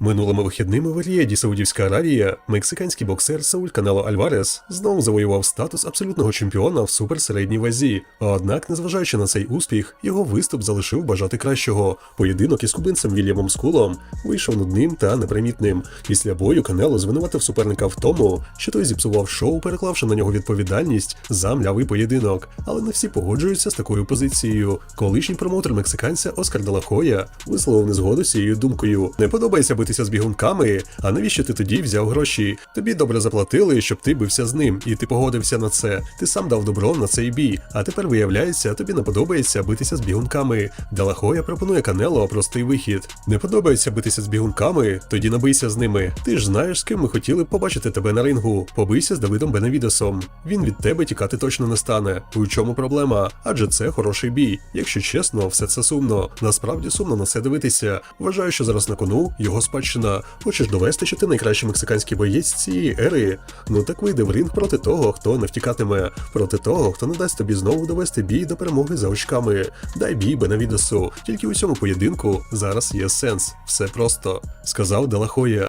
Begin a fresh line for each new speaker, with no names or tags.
Минулими вихідними в Ріаді Саудівська Аравія мексиканський боксер Сауль Канело Альварес знову завоював статус абсолютного чемпіона в суперсередній вазі. Однак, незважаючи на цей успіх, його виступ залишив бажати кращого. Поєдинок із кубинцем Вільямом Скулом вийшов нудним та непримітним. Після бою Канело звинуватив суперника в тому, що той зіпсував шоу, переклавши на нього відповідальність за млявий поєдинок. Але не всі погоджуються з такою позицією. Колишній промоутер мексиканця Оскар Делахоя висловив незгоду з цією думкою. Не подобається битися з бігунками. А навіщо ти тоді взяв гроші? Тобі добре заплатили, щоб ти бився з ним, і ти погодився на це. Ти сам дав добро на цей бій. А тепер виявляється, тобі не подобається битися з бігунками. Делахоя пропонує Канело простий вихід. Не подобається битися з бігунками, тоді набийся з ними. Ти ж знаєш, з ким ми хотіли побачити тебе на рингу. Побийся з Давидом Беневідосом. Він від тебе тікати точно не стане. У чому проблема? Адже це хороший бій. Якщо чесно, все це сумно. Насправді сумно на це дивитися. Вважаю, що зараз на кону його спадщина. Хочеш довести, що ти найкращий мексиканський боєць цієї ери? Ну так вийде в ринг проти того, хто не втікатиме, проти того, хто не дасть тобі знову довести бій до перемоги за очками. Дай бій Бенавідесу. Тільки у цьому поєдинку зараз є сенс. Все просто, сказав Делахоя.